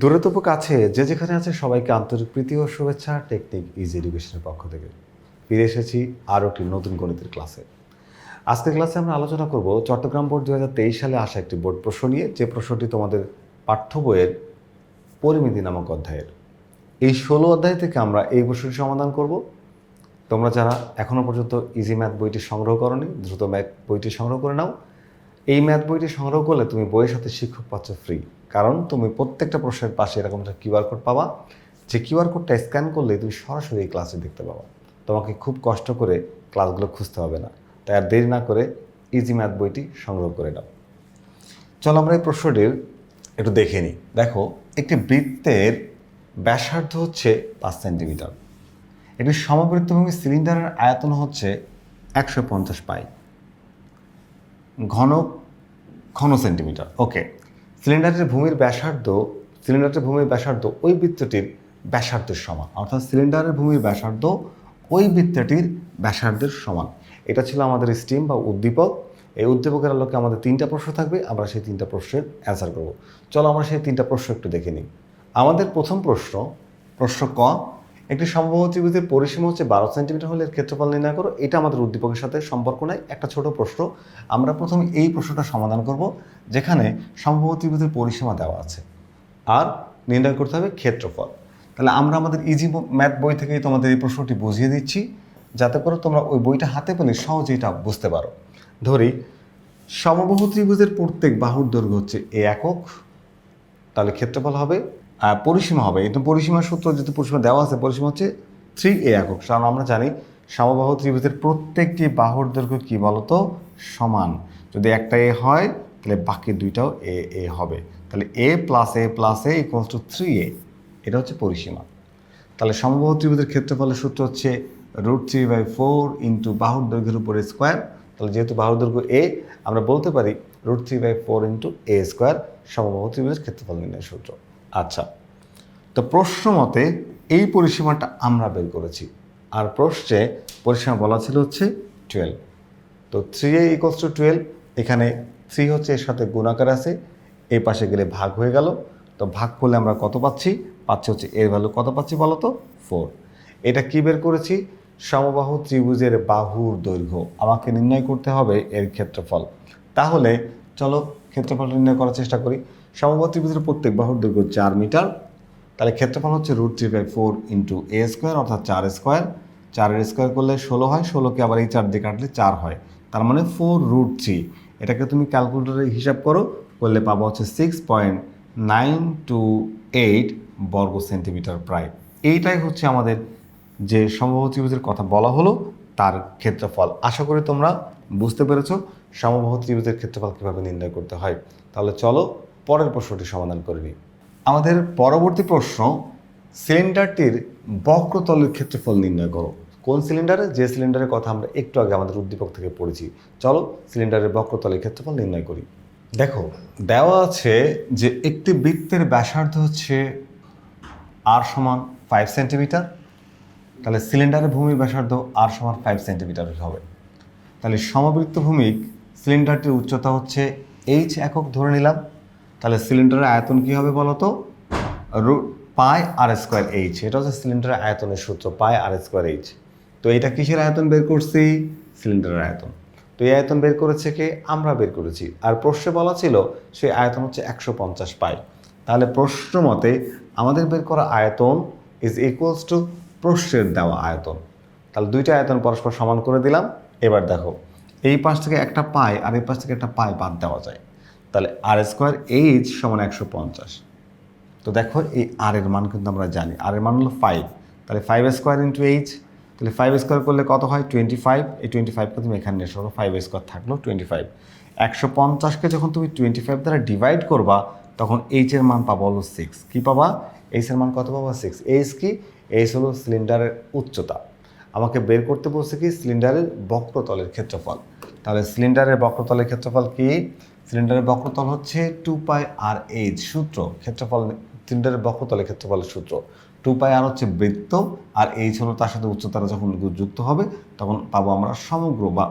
দূরে কাছে যে যেখানে আছে সবাইকে আন্তরিক প্রীতি ও শুভেচ্ছা, টেকনিক ইজ এডুকেশনের পক্ষ থেকে। ফিরে এসেছি আরও একটি নতুন গণিতের ক্লাসে। আজকের ক্লাসে আমরা আলোচনা করব চট্টগ্রাম বোর্ড দু হাজার তেইশ সালে আসা একটি বোর্ড প্রশ্ন নিয়ে, যে প্রশ্নটি তোমাদের পাঠ্য বইয়ের পরিমিতি নামক অধ্যায়ের। এই ষোলো অধ্যায় থেকে আমরা এই প্রশ্নটি সমাধান করব। তোমরা যারা এখনও পর্যন্ত ইজি ম্যাথ বইটি সংগ্রহ করনি, দ্রুত ম্যাথ বইটি সংগ্রহ করে নাও। এই ম্যাথ বইটি সংগ্রহ করলে তুমি বইয়ের সাথে শিক্ষক পাচ্ছ ফ্রি কারণ তুমি প্রত্যেকটা প্রশ্নের পাশে এরকম একটা কিউআর কোড পাবা। যে কিউআর কোডটা স্ক্যান করলে তুমি সরাসরি এই ক্লাসে দেখতে পাবা। তোমাকে খুব কষ্ট করে ক্লাসগুলো খুঁজতে হবে না। তাই আর দেরি না করে ইজি ম্যাথ বইটি সংগ্রহ করে নাও। চলো আমরা এই প্রশ্নটির একটু দেখে নিই। দেখো, একটি বৃত্তের ব্যাসার্ধ হচ্ছে পাঁচ সেন্টিমিটার। একটি সমবৃত্তভূমি সিলিন্ডারের আয়তন হচ্ছে একশো পঞ্চাশ পাই। ঘন ঘন সেন্টিমিটার। ওকে সিলিন্ডারের ভূমির ব্যাসার্ধ, সিলিন্ডারের ভূমির ব্যাসার্ধ ওই বৃত্তটির ব্যাসার্ধের সমান। অর্থাৎ সিলিন্ডারের ভূমির ব্যাসার্ধ ওই বৃত্তটির ব্যাসার্ধের সমান। এটা ছিল আমাদের স্টিম বা উদ্দীপক। এই উদ্দীপকের আলোকে আমাদের তিনটা প্রশ্ন থাকবে, আমরা সেই তিনটা প্রশ্নের অ্যান্সার করব। চলো আমরা সেই তিনটা প্রশ্ন একটু দেখে নিই। আমাদের প্রথম প্রশ্ন প্রশ্ন ক একটি সম্ভব ত্রিভুজের পরিসীমা হচ্ছে বারো সেন্টিমিটার হলে ক্ষেত্রফল নির্ণয় করো। এটা আমাদের উদ্দীপকের সাথে সম্পর্ক নাই। একটা ছোট প্রশ্ন। আমরা প্রথমে এই প্রশ্নটা সমাধান করব, যেখানে সম্ভব ত্রিভুজের পরিসীমা দেওয়া আছে। আর নির্ণয় করতে হবে ক্ষেত্রফল। তাহলে আমরা আমাদের ইজি ম্যাথ বই থেকেই তোমাদের এই প্রশ্নটি বুঝিয়ে দিচ্ছি। যাতে করে তোমরা ওই বইটা হাতে পেলে সহজে এটা বুঝতে পারো। ধরি, সমবাহু ত্রিভুজের প্রত্যেক বাহুর দৈর্ঘ্য হচ্ছে এ একক। তাহলে ক্ষেত্রফল হবে পরিসীমা হবে। এটা পরিসীমার সূত্র যেহেতু পরিসীমা দেওয়া আছে, পরিসীমা হচ্ছে থ্রি এ একক। কারণ আমরা জানি সমবাহু ত্রিভুজের প্রত্যেকটি বাহুর দৈর্ঘ্য কী বলতো? সমান। যদি একটা এ হয়, তাহলে বাকি দুইটাও এ এ হবে। তাহলে a plus a plus a equals to three a. এটা হচ্ছে পরিসীমা। তাহলে সমবাহু ত্রিভুজের ক্ষেত্রফলের সূত্র হচ্ছে root three by four into বাহুর দৈর্ঘ্যের উপরে স্কোয়ার তাহলে যেহেতু বাহুর দৈর্ঘ্য এ, আমরা বলতে পারি root three by four into a square সমবাহু ত্রিভুজের ক্ষেত্রফল নির্ণয়ের সূত্র। আচ্ছা তো প্রশ্ন মতে এই পরিসীমাটা আমরা বের করেছি। আর প্রশ্নে পরিসীমা বলা ছিল হচ্ছে টুয়েলভ তো three a equals to twelve এখানে থ্রি হচ্ছে এর সাথে গুণাকার আছে এই পাশে গেলে ভাগ হয়ে গেল। তো ভাগ করলে আমরা কত পাচ্ছি? পাচ্ছি হচ্ছে এর ভ্যালু কত পাচ্ছি বলো তো? ফোর এটা কি বের করেছি? সমবাহু ত্রিভুজের বাহুর দৈর্ঘ্য। আমাকে নির্ণয় করতে হবে এর ক্ষেত্রফল। তাহলে চলো ক্ষেত্রফল নির্ণয় করার চেষ্টা করি। সমবাহু ত্রিভুজের প্রত্যেক বাহুর দৈর্ঘ্য চার মিটার। তাহলে ক্ষেত্রফল হচ্ছে root three by four into a square অর্থাৎ চার স্কোয়ার চারের স্কোয়ার করলে ষোলো হয়, ষোলোকে আবার এই চার দিয়ে কাটলে চার হয়। তার মানে ফোর রুট থ্রি এটাকে তুমি ক্যালকুলেটারে হিসাব করো, করলে পাবো হচ্ছে six point nine two eight বর্গ সেন্টিমিটার প্রায়। এইটাই হচ্ছে আমাদের যে সমবাহু ত্রিভুজের কথা বলা হলো, তার ক্ষেত্রফল। আশা করি তোমরা বুঝতে পেরেছ সমবাহু ত্রিভুজের ক্ষেত্রফল কীভাবে নির্ণয় করতে হয়। তাহলে চলো পরের প্রশ্নটি সমাধান করে নিই। আমাদের পরবর্তী প্রশ্ন, সিলিন্ডারটির বক্রতলের ক্ষেত্রফল নির্ণয় করো। কোন সিলিন্ডারে? যে সিলিন্ডারের কথা আমরা একটু আগে আমাদের উদ্দীপক থেকে পড়েছি। চলো সিলিন্ডারের বক্রতলের ক্ষেত্রফল নির্ণয় করি। দেখো, দেওয়া আছে যে একটি বৃত্তের ব্যাসার্ধ হচ্ছে আর সমান ফাইভ সেন্টিমিটার তাহলে সিলিন্ডারের ভূমির ব্যাসার্ধ আর সমান ফাইভ সেন্টিমিটার হবে। তাহলে সমবৃত্ত ভূমিক সিলিন্ডারটির উচ্চতা হচ্ছে এইচ একক ধরে নিলাম। তাহলে সিলিন্ডারের আয়তন কী হবে বলো তো? রুট পাই আর স্কোয়ার এইচ। এটা হচ্ছে সিলিন্ডারের আয়তনের সূত্র, পাই আর স্কোয়ার এইচ। তো এটা কিসের আয়তন বের করছি? সিলিন্ডারের আয়তন। তো এই আয়তন বের করেছে কে? আমরা বের করেছি। আর প্রশ্নে বলা ছিল সেই আয়তন হচ্ছে একশো পঞ্চাশ পাই। তাহলে প্রশ্ন মতে আমাদের বের করা আয়তন ইজ ইকুয়ালস টু প্রশ্নের দেওয়া আয়তন। তাহলে দুইটা আয়তন পরস্পর সমান করে দিলাম। এবার দেখো, এই পাশ থেকে একটা পাই আর এই পাশ থেকে একটা পাই বাদ দেওয়া যায়। তাহলে আর স্কোয়ার এইচ সমান একশো পঞ্চাশ। তো দেখো এই আর এর মান কিন্তু আমরা জানি। আর এর মান হলো ফাইভ তাহলে ফাইভ স্কোয়ার ইন্টু এইচ তাহলে ফাইভ স্কোয়ার করলে কত হয়? টোয়েন্টি ফাইভ এই টোয়েন্টি ফাইভকে তুমি এখানে এসে ফাইভ স্কোয়ার থাকল টোয়েন্টি ফাইভ একশো পঞ্চাশকে যখন তুমি টোয়েন্টি ফাইভ দ্বারা ডিভাইড করবা, তখন এইচ এর মান পাবো হলো সিক্স কী পাবা? এইচ এর মান কত পাবা? সিক্স এইচ কি? এইচ হলো সিলিন্ডারের উচ্চতা। আমাকে বের করতে বলছে কি? সিলিন্ডারের বক্রতলের ক্ষেত্রফল। তাহলে সিলিন্ডারের বক্রতলের ক্ষেত্রফল কি? সিলিন্ডারের বক্রতল হচ্ছে টু পাই আর এইচ সূত্র, ক্ষেত্রফল সিলিন্ডারের বক্রতলের ক্ষেত্রফলের সূত্র। টু পাই আর হচ্ছে বৃত্ত, আর এইচ হলো তার সাথে উচ্চতারা যখন যুক্ত হবে, তখন পাবো আমরা সমগ্র বা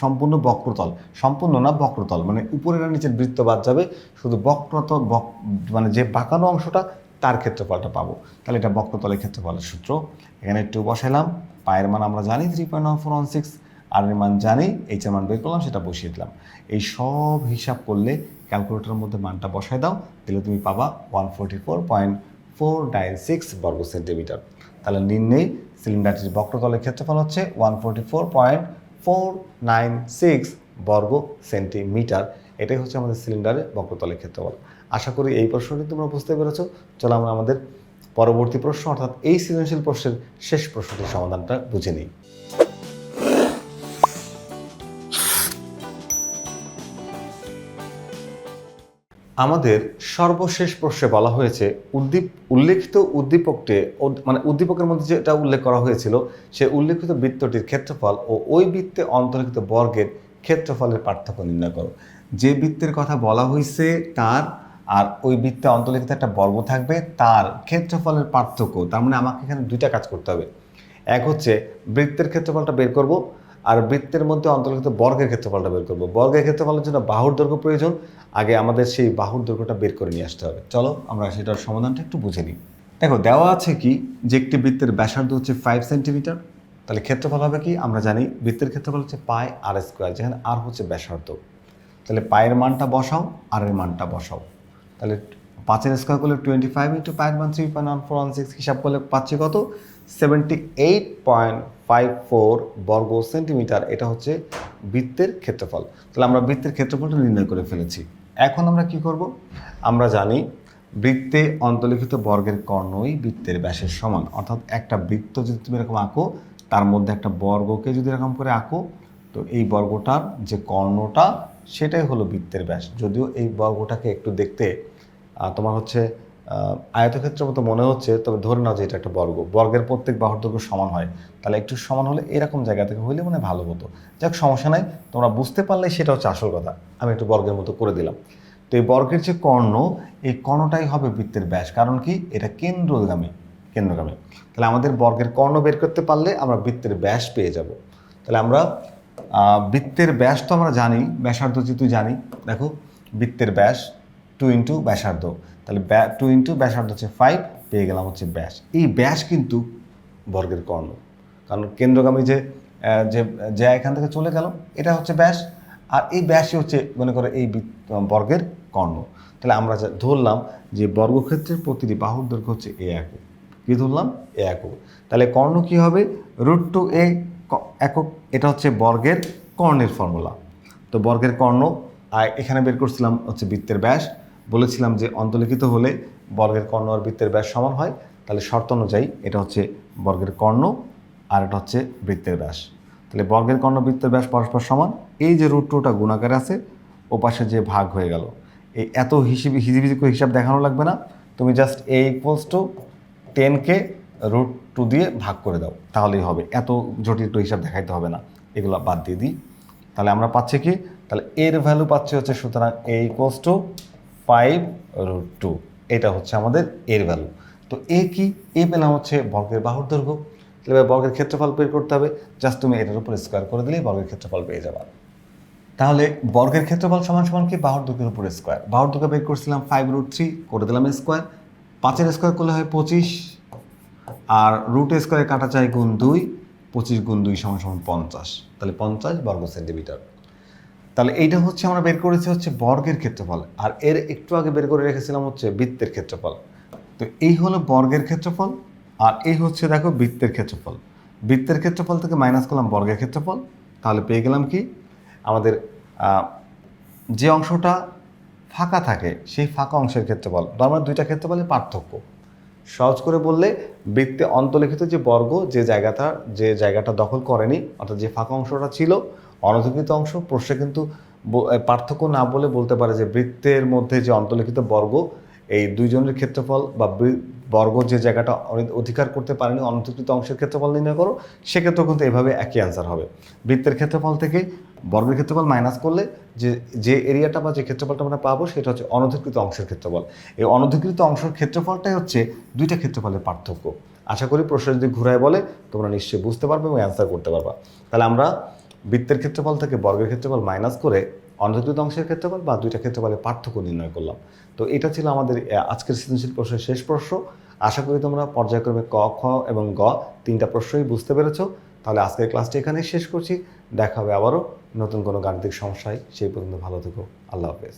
সম্পূর্ণ বক্রতল। সম্পূর্ণ না বক্রতল মানে উপরের আর নিচের বৃত্ত বাদ যাবে, শুধু বক্রতল বক মানে যে বাঁকানো অংশটা, তার ক্ষেত্রফলটা পাবো। তাহলে এটা বক্রতলের ক্ষেত্রফলের সূত্র। এখানে টু বসাইলাম, পায়ের মান আমরা জানি three point one four one six আর এর মান জানি এইচ এর মান বের করলাম, সেটা বসিয়ে দিলাম। এই সব হিসাব করলে ক্যালকুলেটরের মধ্যে মানটা বসায় দাও, তাহলে তুমি পাবা one forty four point four nine six বর্গ সেন্টিমিটার তাহলে নির্ণয় সিলিন্ডারটির বক্রতলের ক্ষেত্রফল হচ্ছে one forty four point four nine six বর্গ সেন্টিমিটার এটাই হচ্ছে আমাদের সিলিন্ডারের বক্রতলের ক্ষেত্রফল। আশা করি এই প্রশ্নটি তোমরা বুঝতে পেরেছ। চলো আমরা আমাদের পরবর্তী প্রশ্ন, অর্থাৎ এই সৃজনশীল প্রশ্নের শেষ প্রশ্নটির সমাধানটা বুঝে নিই। আমাদের সর্বশেষ প্রশ্নে বলা হয়েছে, উদ্দীপ, উল্লেখিত উদ্দীপকটি মানে উদ্দীপকের মধ্যে যেটা উল্লেখ করা হয়েছিল, সে উল্লেখিত বৃত্তটির ক্ষেত্রফল ও ওই বৃত্তে অন্তর্লিখিত বর্গের ক্ষেত্রফলের পার্থক্য নির্ণয় করো। যে বৃত্তের কথা বলা হয়েছে তার, আর ওই বৃত্তে অন্তর্লিখিত একটা বর্গ থাকবে তার ক্ষেত্রফলের পার্থক্য। তার মানে আমাকে এখানে দুইটা কাজ করতে হবে। এক হচ্ছে বৃত্তের ক্ষেত্রফলটা বের করব আর বৃত্তের মধ্যে অন্তর্গত বর্গের ক্ষেত্রফলটা বের করব। বর্গের ক্ষেত্রফলের জন্য বাহুর দৈর্ঘ্য প্রয়োজন। আগে আমাদের সেই বাহুর দৈর্ঘ্যটা বের করে নিয়ে আসতে হবে। চলো আমরা সেটার সমাধানটা একটু বুঝে নিই। দেখো, দেওয়া আছে কি যে একটি বৃত্তের ব্যাসার্ধ হচ্ছে ফাইভ সেন্টিমিটার তাহলে ক্ষেত্রফল হবে কি? আমরা জানি বৃত্তের ক্ষেত্রফল হচ্ছে পাই আর স্কোয়ার যেখানে আর হচ্ছে ব্যাসার্ধ। তাহলে পায়ের মানটা বসাও আর এর মানটা বসাও। তাহলে পাঁচের স্কোয়ার করলে টোয়েন্টি ফাইভ ইন্টু পায়ের মান three point one four one six হিসাব করলে পাচ্ছি কত? Seventy eight point five four বর্গ সেন্টিমিটার এটা হচ্ছে বৃত্তের ক্ষেত্রফল। তাহলে আমরা বৃত্তের ক্ষেত্রফলটা নির্ণয় করে ফেলেছি। এখন আমরা কি করব? আমরা জানি বৃত্তে অন্তর্লিখিত বর্গের কর্ণই বৃত্তের ব্যাসের সমান। অর্থাৎ একটা বৃত্ত যদি তুমি এরকম আঁকো, তার মধ্যে একটা বর্গকে যদি এরকম করে আঁকো, তো এই বর্গটার যে কর্ণটা, সেটাই হলো বৃত্তের ব্যাস। যদিও এই বর্গটাকে একটু দেখতে তোমার হচ্ছে আয়তক্ষেত্রের মতো মনে হচ্ছে, তবে ধরে নাও যে এটা একটা বর্গ। বর্গের প্রত্যেক বাহুর দৈর্ঘ্য সমান হয়। তাহলে একটু সমান হলে এরকম জায়গা থেকে হইলে মানে ভালো হতো। যাক, সমস্যা নাই। তোমরা বুঝতে পারলে সেটা হচ্ছে আসল কথা। আমি একটু বর্গের মতো করে দিলাম। তো এই বর্গের যে কর্ণ, এই কর্ণটাই হবে বৃত্তের ব্যাস। কারণ কি? এটা কেন্দ্রগামী কেন্দ্রগামী। তাহলে আমাদের বর্গের কর্ণ বের করতে পারলে আমরা বৃত্তের ব্যাস পেয়ে যাব। তাহলে আমরা বৃত্তের ব্যাস তো আমরা জানি, ব্যাসার্ধ যেহেতু জানি। দেখো, বৃত্তের ব্যাস টু ইন্টু ব্যাসার্ধ। তাহলে টু ইন্টু ব্যাসার্ধ হচ্ছে ফাইভ পেয়ে গেলাম হচ্ছে ব্যাস। এই ব্যাস কিন্তু বর্গের কর্ণ কারণ কেন্দ্রগামী যে যে এখান থেকে চলে গেল, এটা হচ্ছে ব্যাস। আর এই ব্যাসই হচ্ছে, মনে করো এই বর্গের কর্ণ তাহলে আমরা ধরলাম যে বর্গক্ষেত্রের প্রতিটি বাহুর দৈর্ঘ্য হচ্ছে এ একক। কী ধরলাম? এ একক। তাহলে কর্ণ কী হবে? রুট টু এ একক, এটা হচ্ছে বর্গের কর্ণের ফর্মুলা তো বর্গের কর্ণ আর এখানে বের করছিলাম হচ্ছে বৃত্তের ব্যাস। বলেছিলাম যে অন্তর্লিখিত হলে বর্গের কর্ণ আর বৃত্তের ব্যাস সমান হয়। তাহলে শর্ত অনুযায়ী এটা হচ্ছে বর্গের কর্ণ আর এটা হচ্ছে বৃত্তের ব্যাস। তাহলে বর্গের কর্ণ, বৃত্তের ব্যাস পরস্পর সমান। এই যে রুট টুটা গুণাকারে আছে, ও পাশে যে ভাগ হয়ে গেল, এই এত হিসেবে হিজিবিজি করে হিসাব দেখানো লাগবে না। তুমি জাস্ট এ ইকুয়ালস টু টেনকে রুট টু দিয়ে ভাগ করে দাও, তাহলেই হবে। এত জটিল একটু হিসাব দেখাইতে হবে না। এগুলো বাদ দিয়ে দিই। তাহলে আমরা পাচ্ছি কি? তাহলে এর ভ্যালু পাচ্ছি হচ্ছে সুতরাং a equals to five root two এটা হচ্ছে আমাদের এর ভ্যালু তো এ কি? এ পেলাম হচ্ছে বর্গের বাহুর দৈর্ঘ্য। তাহলে বর্গের ক্ষেত্রফল বের করতে হবে। জাস্ট তুমি এটার উপর স্কোয়ার করে দিলেই বর্গের ক্ষেত্রফল পেয়ে যাবা। তাহলে বর্গের ক্ষেত্রফল সমান সমান কি? বাহুর দুঃখের উপর স্কোয়ার বাহুর দুঃখে বের করছিলাম ফাইভ রুট থ্রি করে দিলাম স্কোয়ার পাঁচের স্কোয়ার করলে হয় পঁচিশ। আর রুট স্কোয়ারে কাটা চাই গুণ দুই, পঁচিশ গুণ দুই সমান সমান পঞ্চাশ। তাহলে পঞ্চাশ বর্গ সেন্টিমিটার তাহলে এইটা হচ্ছে আমরা বের করেছি হচ্ছে বর্গের ক্ষেত্রফল। আর এর একটু আগে বের করে রেখেছিলাম হচ্ছে বৃত্তের ক্ষেত্রফল। তো এই হলো বর্গের ক্ষেত্রফল, আর এই হচ্ছে দেখো বৃত্তের ক্ষেত্রফল। বৃত্তের ক্ষেত্রফল থেকে মাইনাস করলাম বর্গের ক্ষেত্রফল, তাহলে পেয়ে গেলাম কি? আমাদের যে অংশটা ফাঁকা থাকে, সেই ফাঁকা অংশের ক্ষেত্রফল, বা মানে দুইটা ক্ষেত্রফলের পার্থক্য। সহজ করে বললে বৃত্তে অন্তলিখিত যে বর্গ, যে জায়গাটা যে জায়গাটা দখল করেনি, অর্থাৎ যে ফাঁকা অংশটা ছিল, অনধিকৃত অংশ, প্রশ্নে কিন্তু পার্থক্য না বলে বলতে পারে যে বৃত্তের মধ্যে যে অন্তলিখিত বর্গ এই দুইজনের ক্ষেত্রফল বা বর্গ যে জায়গাটা অধিকার করতে পারেনি, অনধিকৃত অংশের ক্ষেত্রফল নির্ণয় করো, সেক্ষেত্রেও কিন্তু এভাবে একই অ্যান্সার হবে। বৃত্তের ক্ষেত্রফল থেকে বর্গের ক্ষেত্রফল মাইনাস করলে যে যে এরিয়াটা বা যে ক্ষেত্রফলটা আমরা পাবো, সেটা হচ্ছে অনধিকৃত অংশের ক্ষেত্রফল। এই অনধিকৃত অংশের ক্ষেত্রফলটাই হচ্ছে দুইটা ক্ষেত্রফলের পার্থক্য। আশা করি প্রশ্ন যদি ঘুরায় বলে, তোমরা নিশ্চয়ই বুঝতে পারবে এবং অ্যান্সার করতে পারবা। তাহলে আমরা বৃত্তের ক্ষেত্রফল থেকে বর্গের ক্ষেত্রফল মাইনাস করে অনধিকৃত অংশের ক্ষেত্রফল বা দুইটা ক্ষেত্রফলের পার্থক্য নির্ণয় করলাম। তো এটা ছিল আমাদের আজকের সৃজনশীল প্রশ্নের শেষ প্রশ্ন। আশা করি তোমরা পর্যায়ক্রমে ক, খ এবং গ তিনটা প্রশ্নই বুঝতে পেরেছ। তাহলে আজকের ক্লাসটি এখানেই শেষ করছি। দেখা হবে আবারও নতুন কোনো গাণিতিক সমস্যায়। সেই পর্যন্ত ভালো থেকো। আল্লাহ হাফেজ।